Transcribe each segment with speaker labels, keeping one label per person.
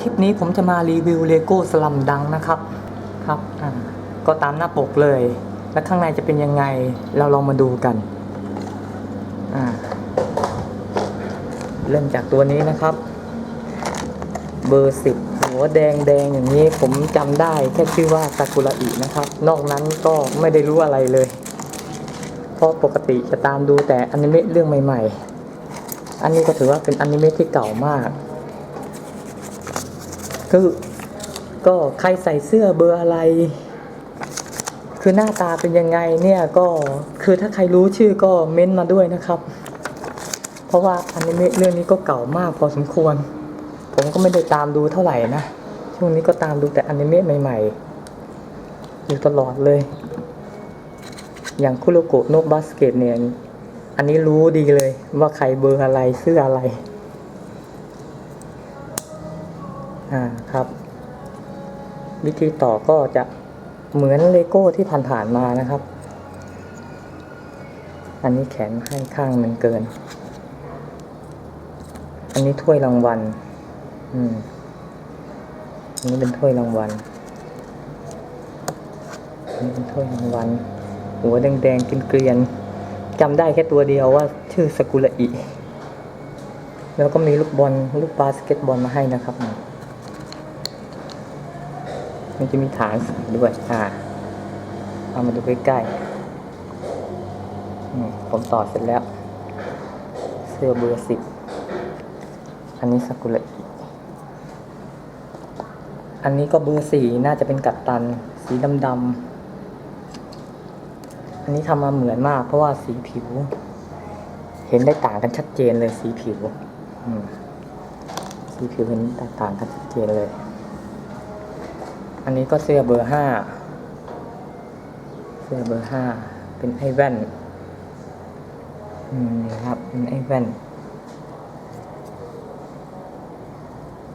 Speaker 1: คลิปนี้ผมจะมารีวิวเลโก้สลัมดังนะครับครับก็ตามหน้าปกเลย แล้วข้างในจะเป็นยังไงเราลองมาดูกัน เริ่มจากตัวนี้นะครับ เบอร์สิบหัวแดงแดงอย่างนี้ผมจำได้แค่ชื่อว่าซากุระอินะครับ นอกนั้นก็ไม่ได้รู้อะไรเลย เพราะปกติจะตามดูแต่อนิเมะเรื่องใหม่ ๆ อันนี้ก็ถือว่าเป็นอนิเมะที่เก่ามาก คือก็ใครใส่เสื้อเบอร์อะไร คือหน้าตาเป็นยังไงเนี่ยก็คือถ้าใครรู้ชื่อก็เม้นต์มาด้วยนะครับ เพราะว่าอนิเมะเรื่องนี้ก็เก่ามากพอสมควร ผมก็ไม่ได้ตามดูเท่าไหร่นะช่วงนี้ก็ตามดูแต่อนิเมะใหม่ ๆ อยู่ตลอดเลย อย่างคุโรโกะโนบาสเกตเนี่ยอันนี้รู้ดีเลยว่าใครเบอร์อะไรเสื้ออะไร อ่าครับ วิธีต่อก็จะเหมือนเลโก้ที่ผ่านๆมานะครับ อันนี้แขนให้ข้างหนึ่งเกิน อันนี้ถ้วยรางวัล อืมอันนี้เป็นถ้วยรางวัลอันนี้เป็นถ้วยรางวัล หัวแดงๆกินเกลียนจำได้แค่ตัวเดียวว่าชื่อสกุระอิแล้วก็มีลูกบอลลูกบาสเกตบอลมาให้นะครับ มันจะมีฐานสีด้วยอ่าเอามาดูใกล้ๆผมต่อเสร็จแล้ว เสื้อเบอร์สิบอันนี้ซากุระอันนี้ก็เบอร์สี่น่าจะเป็นกัปตัน สีดำๆอันนี้ทำมาเหมือนมาก เพราะว่าสีผิว เห็นได้ต่างกันชัดเจนเลยสีผิวสีผิวเห็นแตกต่างกันชัดเจนเลย อันนี้ก็เสื้อเบอร์ห้า เสื้อเบอร์ห้า เป็นไอแว่น อืมนี่ครับ เป็นไอแว่น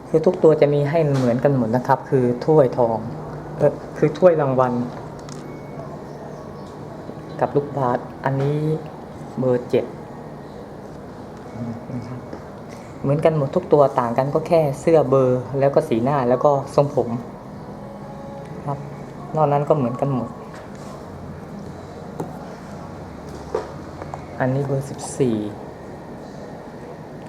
Speaker 1: คือทุกตัวจะมีให้เหมือนกันหมดนะครับ คือถ้วยทอง เออคือถ้วยรางวัล กับลูกบาสอันนี้เบอร์เจ็ดนะครับเหมือนกันหมดทุกตัวต่างกันก็แค่เสื้อเบอร์ แล้วก็สีหน้าแล้วก็ทรงผม นอกนั้นก็เหมือนกันหมด อันนี้เบอร์สิบสี่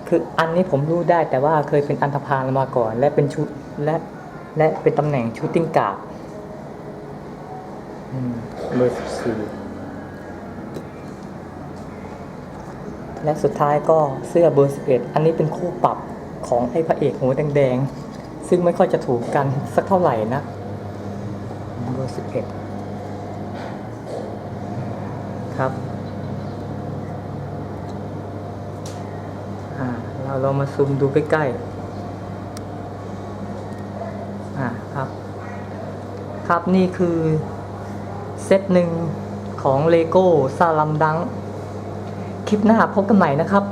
Speaker 1: คืออันนี้ผมรู้ได้แต่ว่าเคยเป็นอันธพาลมาก่อน และเป็นชุดและและเป็นตำแหน่งชูตติ้งการ์ดอืมเบอร์สิบสี่และสุดท้ายก็เสื้อเบอร์สิบเอ็ดอันนี้เป็นคู่ปรับของไอ้พระเอกหัวแดงๆ ซึ่งไม่ค่อยจะถูกกันสักเท่าไหร่นะ เบอร์สิบเอ็ดครับอ่าเราลองมาซูมดูใกล้ๆอ่าครับ ครับนี่คือเซตหนึ่งของเลโก้ซาลัมดัง คลิปหน้าพบกันใหม่นะครับ